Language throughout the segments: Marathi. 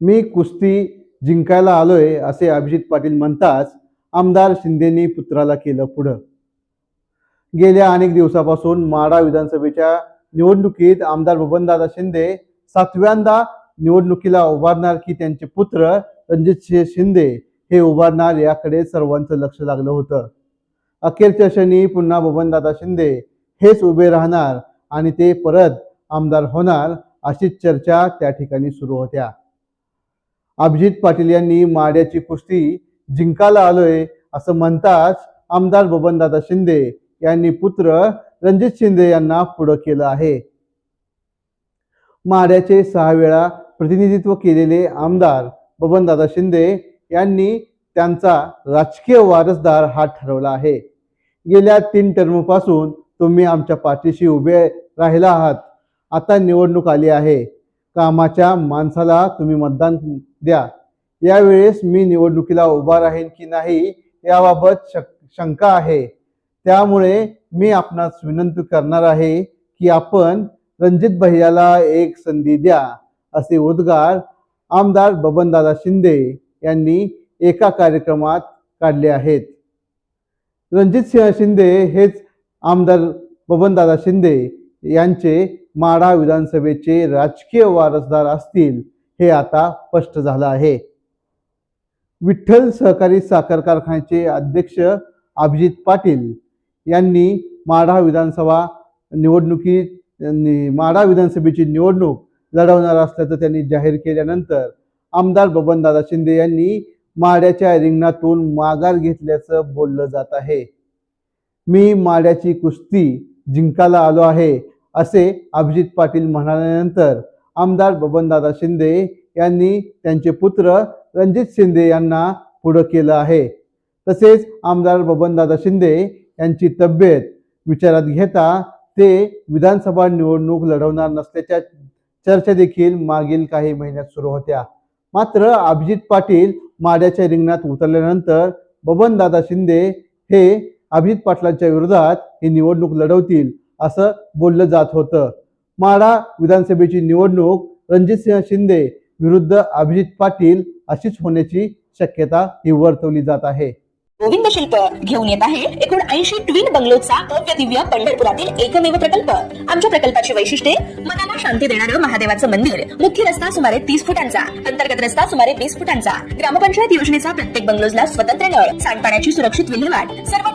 मी कुस्ती जिंकायला आलोय असे अभिजित पाटील म्हणताच आमदार शिंदेनी पुत्राला केलं पुढं. गेल्या अनेक दिवसापासून माडा विधानसभेच्या निवडणुकीत आमदार बबनदादा शिंदे सातव्यांदा निवडणुकीला उभारणार की त्यांचे पुत्र रणजितसिंह शिंदे हे उभारणार याकडे सर्वांचं लक्ष लागलं होतं. अखेरच्या क्षणी पुन्हा बबनदादा शिंदे हेच उभे राहणार आणि ते परत आमदार होणार अशीच चर्चा त्या ठिकाणी सुरू होत्या. अभिजित पाटील यांनी माड्याची कुस्ती जिंकायला आलोय असं म्हणताच आमदार बबनदादा शिंदे यांनी पुत्र रणजित शिंदे यांना पुढं केलं आहे. माड्याचे सहा वेळा प्रतिनिधित्व केलेले आमदार बबनदादा शिंदे यांनी त्यांचा राजकीय वारसदार हा ठरवला आहे. गेल्या तीन टर्मपासून तुम्ही आमच्या पाठीशी उभे राहिला आहात. आता निवडणूक आली आहे. कामाच्या माणसाला तुम्ही मतदान द्या. यावेळेस मी निवडणुकीला उभा राहीन की नाही याबाबत शक शंका आहे. त्यामुळे मी आपणास विनंती करणार आहे की आपण रणजित भैयाला एक संधी द्या असे उद्गार आमदार बबनदादा शिंदे यांनी एका कार्यक्रमात काढले आहेत. रणजित सिंह शिंदे हेच आमदार बबनदादा शिंदे यांचे माढा विधानसभेचे राजकीय वारसदार असतील. हे आता स्पष्ट झालं आहे. विठ्ठल सहकारी साखर कारखान्याचे अध्यक्ष अभिजित पाटील यांनी माढा विधानसभा निवडणुकीत माढा विधानसभेची निवडणूक लढवणार असल्याचं त्यांनी जाहीर केल्यानंतर आमदार बबनदादा शिंदे यांनी माड्याच्या रिंगणातून माघार घेतल्याचं बोललं जात आहे. मी माड्याची कुस्ती जिंकायला आलो आहे असे अभिजित पाटील म्हणाल्यानंतर आमदार बबनदादा शिंदे यांनी त्यांचे पुत्र रणजित शिंदे यांना पुढं केलं आहे. तसेच आमदार बबनदादा शिंदे यांची तब्येत विचारात घेता ते विधानसभा निवडणूक लढवणार नसल्याच्या चर्चा देखील मागील काही महिन्यात सुरू होत्या. मात्र अभिजित पाटील माड्याच्या रिंगणात उतरल्यानंतर बबनदादा शिंदे हे अभिजित पाटलांच्या विरोधात ही निवडणूक लढवतील असं बोललं जात होतं. माढा विधानसभेची निवडणूक रणजितसिंह शिंदे विरुद्ध अभिजित पाटील अशीच होण्याची शक्यता ही वर्तवली जात आहे. गोविंद शिल्प घेऊन येत आहे एकूण ऐंशी ट्विन बंगलोचा भव्य दिव्य पंढरपुरातील एकमेव प्रकल्प. आमच्या प्रकल्पाची वैशिष्ट्ये मनाला शांती देणारं महादेवाचं मंदिर. मुख्य रस्ता सुमारे तीस फुटांचा. अंतर्गत रस्ता सुमारे वीस फुटांचा. ग्रामपंचायत योजनेचा प्रत्येक बंगलोजला स्वतंत्र नळ. सांडपाण्याची सुरक्षित विल्हेवाट. सर्व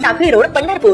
నాకు ఈ రోడ్డు పని నడుపు